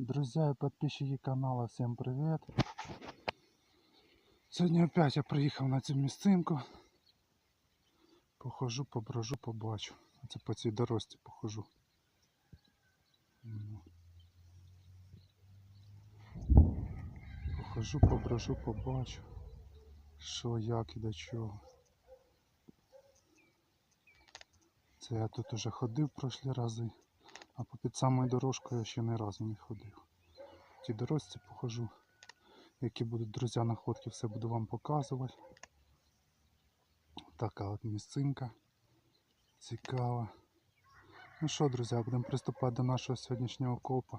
Друзья и подписчики канала, всем привет! Сьогодні опять я приїхав на цю місцинку. Похожу, поброжу, побачу. Це по цій дорожці похожу. Похожу, поброжу, побачу. Що, як і до чого. Це я тут уже ходив прошлі рази. А по під самою дорожкою я ще ні разу не ходив. В тій дорожці похожу. Які будуть друзі находки, все буду вам показувати. Така от місцинка. Цікава. Ну що, друзі, будемо приступати до нашого сьогоднішнього копа.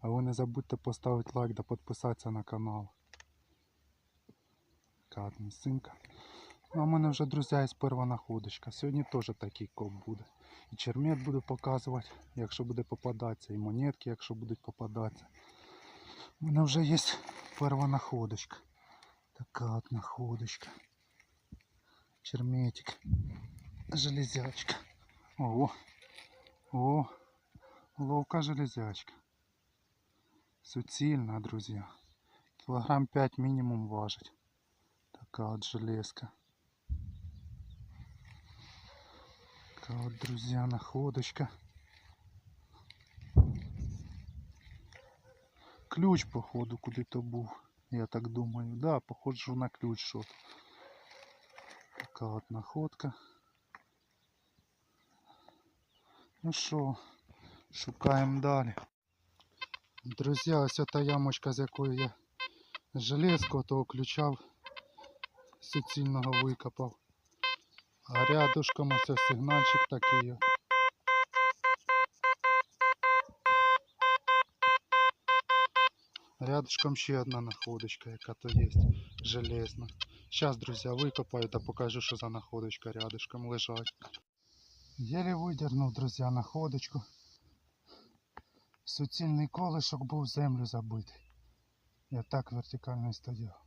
А ви не забудьте поставити лайк та підписатися на канал. Така от місцинка. Ну, а в мене вже, друзі, є перша находочка. Сьогодні теж такий коп буде. І чермет буду показувати, якщо буде попадатися, і монетки, якщо будуть попадатися. У мене вже є перша находочка. Така от находочка. Черметик. Железячка. О, о, ловка железячка. Суцільна, друзі. Кілограм 5 мінімум важить. Така от железка. Така от, друзі, находочка. Ключ, походу, куди-то був. Я так думаю. Да, похоже на ключ що. Така от находка. Ну що, шукаємо далі. Друзі, ось та ямочка, з якої я железку того ключа суцільного викопав. А рядышком ось сигнальчик такий. Рядышком ще одна находочка, яка то є железна. Сейчас, друзі, викопаю та покажу, що за находочка рядышком лежать. Єлі видернув, друзі, находочку. Суцільний колишок був в землю забитий. Я так вертикально і стояв.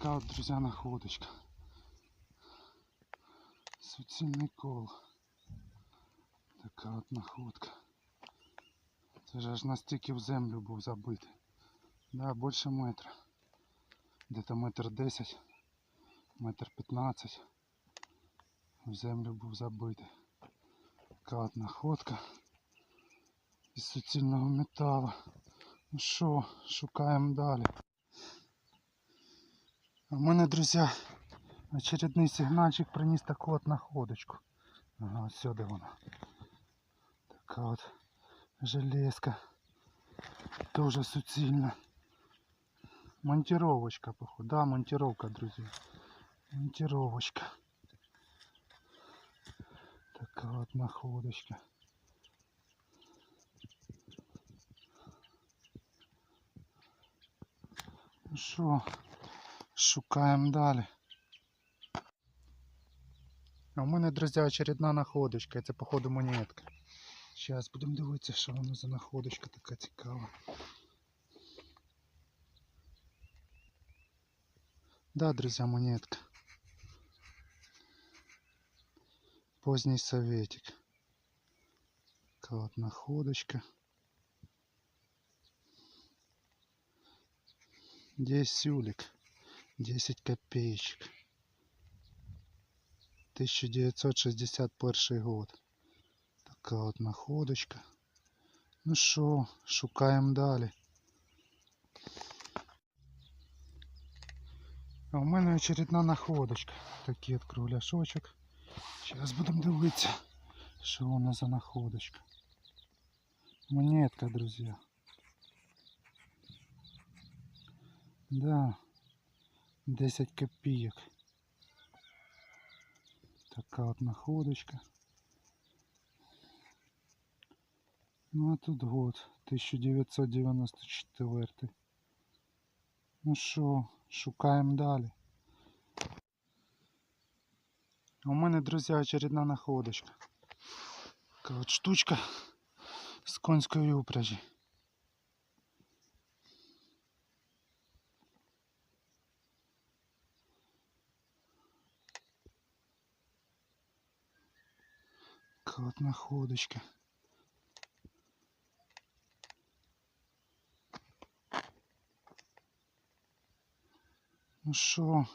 Така от, друзі, находочка. Суцільний кол. Така от находка. Це ж аж настільки в землю був забитий. Да, більше метра. Де-то метр десять, метр п'ятнадцять. В землю був забитий. Така от находка. Із суцільного металу. Ну що, шукаємо далі. А в мене, друзі, очередний сигнальчик приніс таку от находочку. Ага, ось сюди вона. Така от железка. Тоже суцільна. Монтировочка, походу. Да, монтировка, друзі. Монтировочка. Така от находочка. Ну що, шукаємо далі. А у мене, друзі, очередна находочка. Це, походу, монетка. Зараз будемо дивитися, що воно за находочка така цікава. Да, друзья, монетка. Поздний советик. Такая вот находочка. Здесь сюлик. 10 копеечек. 1961 год. Така от находочка. Ну що, шукаємо далі. А у мене очередна находочка. Такий от кругляшочок. Зараз будемо дивитися, що вона за находочка. Монетка, друзі. Да. 10 копійок. Така от находочка. Ну а тут год 1994. Ну що, шукаємо далі. У мене, друзі, очередна находочка. Така от штучка з конської упряжі. Така от находочка. Ну що,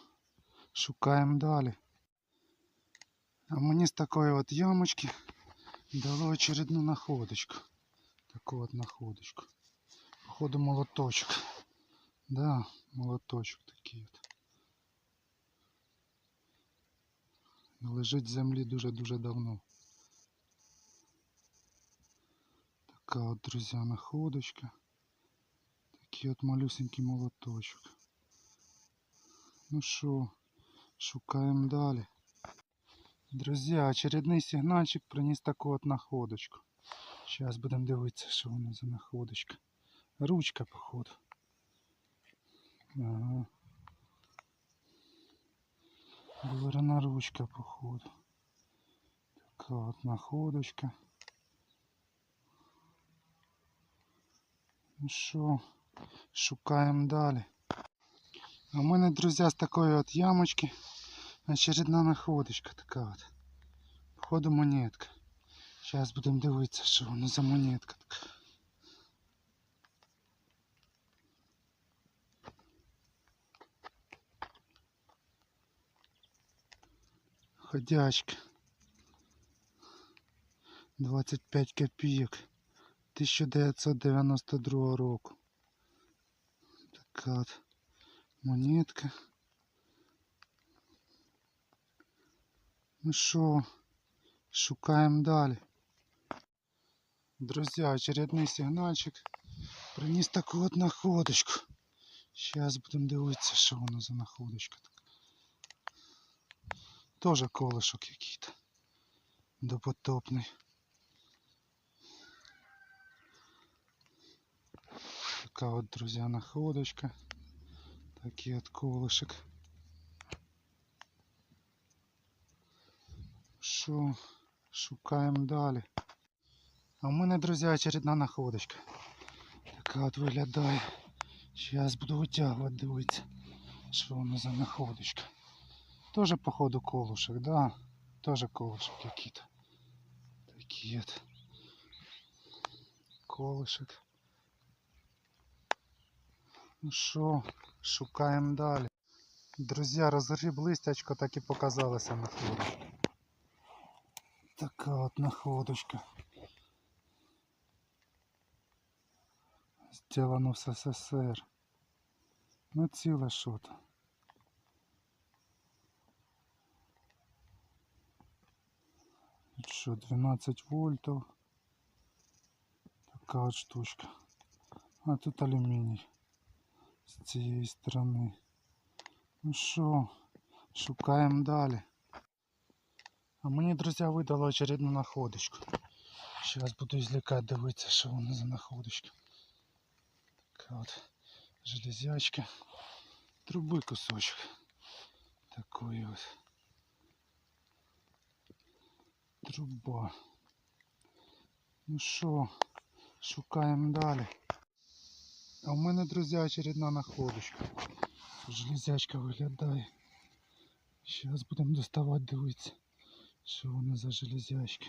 шукаємо далі. А мені з такої от ямочки дали очередну находочку. Таку от находочку. Походу молоточок. Да, молоточок такий от. І Лежить в землі дуже-дуже давно. Така от, друзі, находочка. Такий от малюсенький молоточок. Ну що, шукаємо далі. Друзі, очередний сигнальчик приніс таку от находочку. Зараз будемо дивитися, що воно за находочка. Ручка, походу. Ага. Дверна ручка, походу. Така от находочка. що, шукаємо далі. А в мене, друзі, з такої от ямочки очередна находочка така от. Походу монетка. Зараз будемо дивитися, що воно за монетка така. Ходячка. 25 копійок. 1992 року. Така от монетка. Ну що, шукаємо далі. Друзі, очередний сигнальчик. Приніс таку от находочку. Зараз будемо дивитися, що воно за находочка така. Тоже колышок який-то. Допотопний. Така от, друзі, находочка. Такий от колышек. Що, шукаємо далі. А в мене, друзі, очередна находочка. Така от виглядає. Зараз буду витягувати, дивитися, що воно за находочка. Тоже, походу, колышек, да? Тоже колышек який-то. Такий от. Колышек. Ну що, шукаємо далі. Друзі, розгріб листячко так і показалося находочка. Така от находочка. Сделано в СССР. Ну ціле що то. Тут що, 12 вольтов. Така от штучка. А тут алюміній з цієї сторони. Ну що, шукаємо далі. А мені, друзі, видало очередну находочку. Зараз буду извлекать, дивитися, що воно за находочка. Така от железячка. Труби кусочок. Такої от. Труба. Ну що, шукаємо далі. А в мене, друзі, очередна находочка. Железячка виглядає. Зараз будемо доставати, дивитися, що воно за железячка.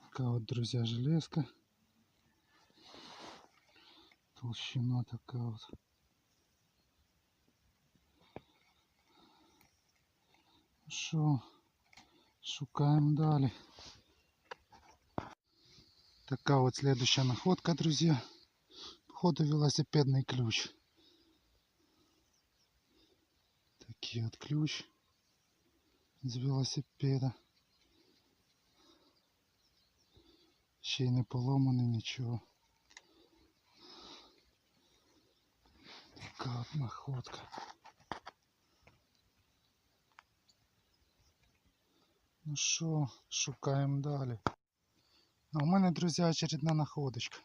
Така от, друзі, железка. Толщина така от. Що, шукаємо далі. Така вот следующая находка, друзья. Походу велосипедный ключ. Такий от ключ з велосипеда. Ще й не поломаний нічого. Така от находка. Ну що, шукаємо далі. А у мене, друзі, очередна находочка.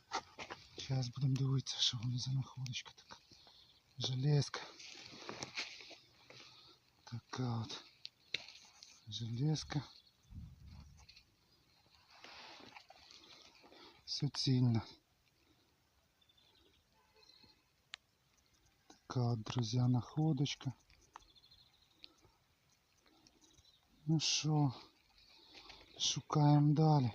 Зараз будемо дивитися, що воно за находочка така. Железка. Така от. Железка. Суцільна. Така от, друзі, находочка. Ну що, Шукаємо далі.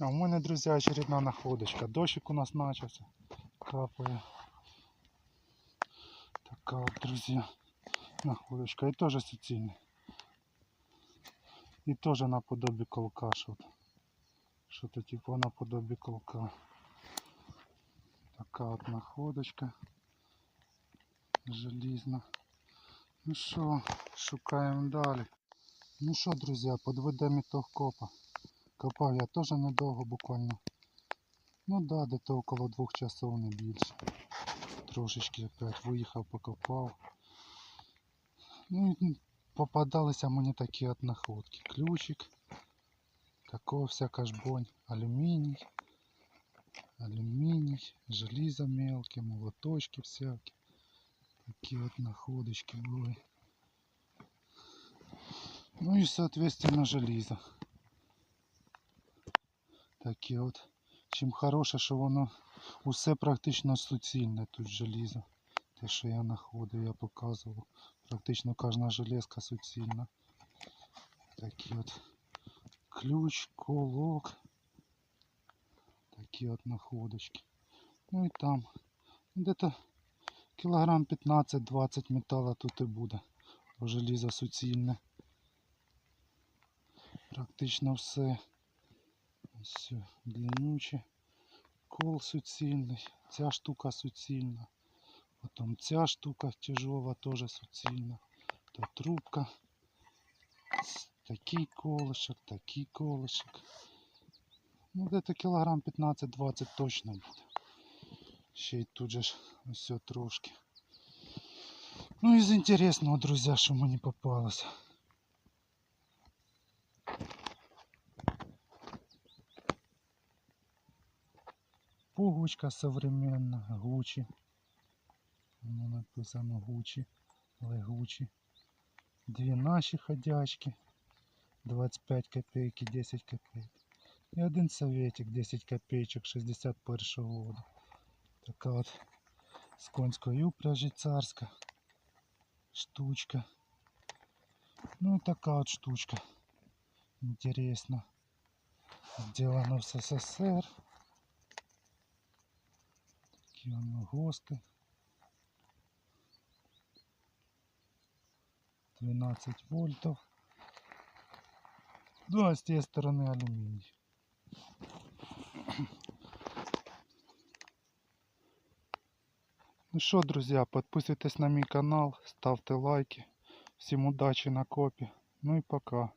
А у мене, друзі, очередна находочка. Дощик у нас начався. Капає. Така от, друзі, находочка. І теж суцільна. І теж наподобі колка що-то. Що-то типу наподобі колка. Така от находочка. Желізна. Ну що, шукаємо далі. Ну що, друзі, підведемо ітог копа. Копав я теж недовго буквально. Ну да, десь около двох часов не більше. Трошечки опять виїхав, покопав. Ну і попадалися мені такі от находки. Ключик, такого всяка жбонь, алюміній, алюміній, желізо мелке, молоточки всякі. Такі от находочки були. Ну и соответственно желізо. Такі от. Чим хороше, що воно усе практично суцільне тут желізо. Те, що я знаходив, я показував. Практично кожна железка суцільна. Такі от ключ, колок. Такі от находочки. Ну і там. Де-то кілограм 15-20 металу тут і буде. Бо желізо суцільне. Практично все. Все длиннюче. Кол суцільний. Ця штука суцільна. Потім ця штука тяжова теж суцільна. То трубка. Ц- Такий колышек, такий колышек. Ну, где-то кілограм 15-20 точно буде. Ще й тут же ж ось трошки. Ну із інтересного, друзі, що мені попалося. Пуговичка современна, Гучі. Воно написано Гучі, але Гучі. Дві наші ходячки. 25 копейки, 10 копеек. І один советик, 10 копеечок 61 года. Така от з конської упряжі царська штучка. Ну и такая вот штучка. Интересно. Сделано в СССР. Такие он ГОСТы. 12 вольтов. Ну а с той стороны алюминий. Ну що, друзі, підписуйтесь на мій канал, ставте лайки. Всім удачі на копі. Ну і пока.